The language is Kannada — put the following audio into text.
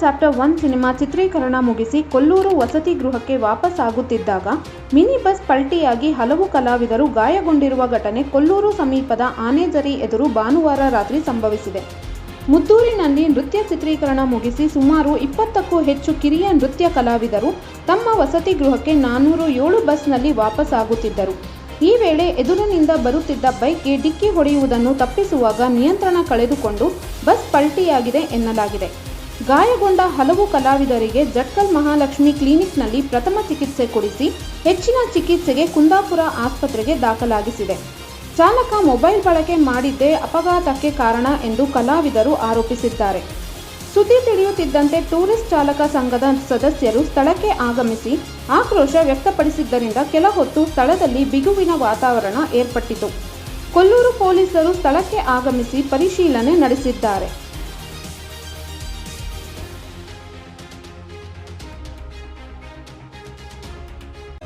ಚಾಪ್ಟರ್ ಒನ್ ಸಿನಿಮಾ ಚಿತ್ರೀಕರಣ ಮುಗಿಸಿ ಕೊಲ್ಲೂರು ವಸತಿ ಗೃಹಕ್ಕೆ ವಾಪಸ್ ಆಗುತ್ತಿದ್ದಾಗ ಮಿನಿ ಬಸ್ ಪಲ್ಟಿಯಾಗಿ ಹಲವು ಕಲಾವಿದರು ಗಾಯಗೊಂಡಿರುವ ಘಟನೆ ಕೊಲ್ಲೂರು ಸಮೀಪದ ಆನೆಜರಿ ಎದುರು ಭಾನುವಾರ ರಾತ್ರಿ ಸಂಭವಿಸಿದೆ. ಮುದ್ದೂರಿನಲ್ಲಿ ನೃತ್ಯ ಚಿತ್ರೀಕರಣ ಮುಗಿಸಿ ಸುಮಾರು ಇಪ್ಪತ್ತಕ್ಕೂ ಹೆಚ್ಚು ಕಿರಿಯ ನೃತ್ಯ ಕಲಾವಿದರು ತಮ್ಮ ವಸತಿ ಗೃಹಕ್ಕೆ ನಾನ್ನೂರು ಏಳು ಬಸ್ನಲ್ಲಿ ವಾಪಸ್ ಆಗುತ್ತಿದ್ದರು. ಈ ವೇಳೆ ಎದುರಿನಿಂದ ಬರುತ್ತಿದ್ದ ಬೈಕ್ಗೆ ಡಿಕ್ಕಿ ಹೊಡೆಯುವುದನ್ನು ತಪ್ಪಿಸುವಾಗ ನಿಯಂತ್ರಣ ಕಳೆದುಕೊಂಡು ಬಸ್ ಪಲ್ಟಿಯಾಗಿದೆ ಎನ್ನಲಾಗಿದೆ. ಗಾಯಗೊಂಡ ಹಲವು ಕಲಾವಿದರಿಗೆ ಜಟ್ಕಲ್ ಮಹಾಲಕ್ಷ್ಮಿ ಕ್ಲಿನಿಕ್ನಲ್ಲಿ ಪ್ರಥಮ ಚಿಕಿತ್ಸೆ ಕೊಡಿಸಿ ಹೆಚ್ಚಿನ ಚಿಕಿತ್ಸೆಗೆ ಕುಂದಾಪುರ ಆಸ್ಪತ್ರೆಗೆ ದಾಖಲಾಗಿಸಿದೆ. ಚಾಲಕ ಮೊಬೈಲ್ ಬಳಕೆ ಮಾಡಿದ್ದೇ ಅಪಘಾತಕ್ಕೆ ಕಾರಣ ಎಂದು ಕಲಾವಿದರು ಆರೋಪಿಸಿದ್ದಾರೆ. ಸುದ್ದಿ ತಿಳಿಯುತ್ತಿದ್ದಂತೆ ಟೂರಿಸ್ಟ್ ಚಾಲಕ ಸಂಘದ ಸದಸ್ಯರು ಸ್ಥಳಕ್ಕೆ ಆಗಮಿಸಿ ಆಕ್ರೋಶ ವ್ಯಕ್ತಪಡಿಸಿದ್ದರಿಂದ ಕೆಲ ಹೊತ್ತು ಸ್ಥಳದಲ್ಲಿ ಬಿಗುವಿನ ವಾತಾವರಣ ಏರ್ಪಟ್ಟಿತು. ಕೊಲ್ಲೂರು ಪೊಲೀಸರು ಸ್ಥಳಕ್ಕೆ ಆಗಮಿಸಿ ಪರಿಶೀಲನೆ ನಡೆಸಿದ್ದಾರೆ.